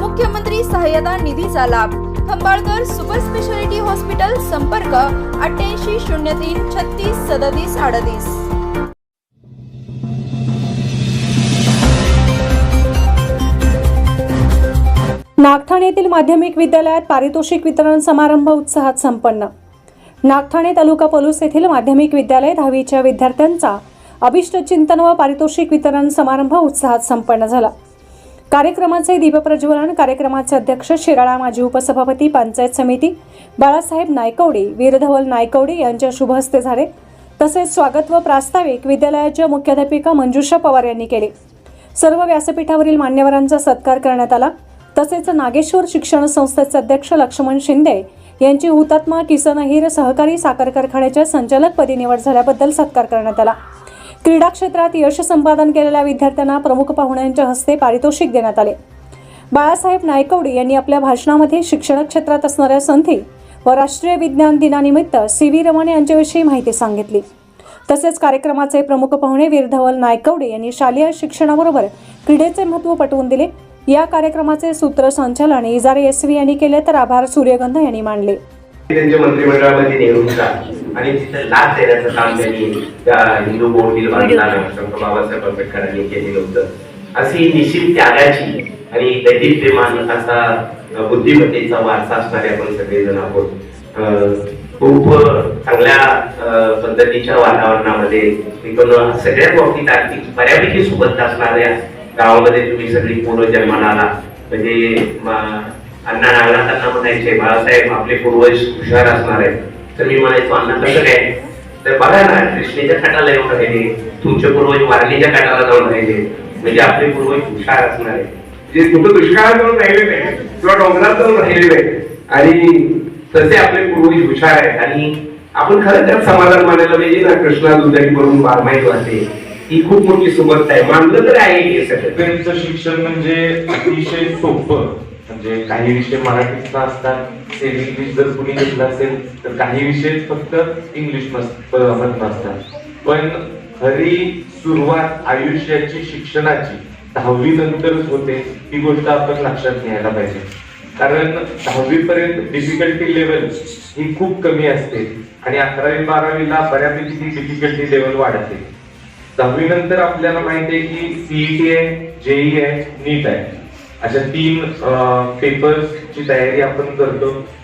मुख्यमंत्री सहाय्यता निधीचा लाभ. खंबाळकर सुपर स्पेशालिटी हॉस्पिटल संपर्क अठ्ठ्याऐंशी शून्य तीन छत्तीस सदतीस अडतीस. नागठाणे येथील माध्यमिक विद्यालयात पारितोषिक वितरण समारंभ उत्साहात संपन्न. नागठाणे तालुका पलूस येथील माध्यमिक विद्यालय दहावीच्या विद्यार्थ्यांचा अभिष्ट चिंतन व पारितोषिक वितरण समारंभ उत्साहात संपन्न झाला. कार्यक्रमाचे दीपप्रज्वलन कार्यक्रमाचे अध्यक्ष शिराळा माजी उपसभापती पंचायत समिती बाळासाहेब नायकवडी वीरधवल नायकवडे यांच्या शुभ हस्ते झाले. तसेच स्वागत व प्रास्ताविक विद्यालयाच्या मुख्याध्यापिका मंजुषा पवार यांनी केले. सर्व व्यासपीठावरील मान्यवरांचा सत्कार करण्यात आला. तसेच नागेश्वर शिक्षण संस्थेचे अध्यक्ष लक्ष्मण शिंदे यांची हुतात्मा किसन अहिर सहकारी साखर कारखान्याच्या संचालकपदी निवड झाल्याबद्दल सत्कार करण्यात आला. क्रीडा क्षेत्रात यश संपादन केलेल्या विद्यार्थ्यांना प्रमुख पाहुण्यांच्या हस्ते पारितोषिक देण्यात आले. बाळासाहेब नायकवडी यांनी आपल्या भाषणामध्ये शिक्षण क्षेत्रात असणाऱ्या संधी व राष्ट्रीय विज्ञान दिनानिमित्त सी व्ही रमण यांच्याविषयी माहिती सांगितली. तसेच कार्यक्रमाचे प्रमुख पाहुणे वीरधवल नायकवडे यांनी शालेय शिक्षणाबरोबर क्रीडेचे महत्त्व पटवून दिले. या कार्यक्रमाचे सूत्रसंचालन इजारे एसवी यांनी केले तर आभार सूर्यगंध यांनी मांडले त्यांच्या मंत्रिमंडळामध्ये नेहरूंचा आणि तिथं लाच देण्याचं काम त्यांनी त्या हिंदू बोर्डील बांधताना डॉक्टर बाबासाहेब आंबेडकरांनी केलेलं होतं. अशी निश्चित त्यागाची आणि दैदिप्यमान असा बुद्धिमत्तेचा वारसा असणारे आपण सगळेजण आहोत. खूप चांगल्या पद्धतीच्या वातावरणामध्ये एकूण सगळ्याच बाबतीत अगदी बऱ्यापैकी सोबत असणाऱ्या गावामध्ये तुम्ही सगळी पूर्व जन्माला आला. म्हणजे अण्णा नागनाथांना म्हणायचे बाळासाहेब आपले पूर्वज हुशार असणार आहेत. तर मी म्हणायचो अण्णा कसं काय? तर बघा ना कृष्णेच्या काठाला येऊन राहिले तुमचे पूर्वज वारणीच्या काठाला जाऊन राहिले. म्हणजे आपले पूर्वज हुशार असणार आहेत. जे कुठं दुष्काळात जाऊन राहिले नाही किंवा डोंगरात जाऊन राहिले नाही आणि तसे आपले पूर्वज हुशार आहेत. आणि आपण खरं त्यात समाधान मानायला पाहिजे ना कृष्णा दुधारी करून बारमाहीत वाटते ही खूप मोठी सुबत्ता आहे. मानलं तर आहे हे सगळं. शिक्षण म्हणजे अतिशय सोपं. म्हणजे काही विषय मराठीत असतात ते इंग्लिश जर कुणी घेतलं असेल तर काही विषय फक्त इंग्लिश मधून असतात. पण खरी सुरुवात आयुष्याची शिक्षणाची दहावी नंतरच होते ही गोष्ट आपण लक्षात घ्यायला पाहिजे. कारण दहावी पर्यंत डिफिकल्टी लेवल ही खूप कमी असते आणि अकरावी बारावीला बऱ्यापैकी ती डिफिकल्टी लेवल वाढते. दहावी नंतर आपल्याला माहिती आहे की सीईटी आहे जेई आहे नीट आहे. अशा तीन पेपर्सची तयारी आपण करतो.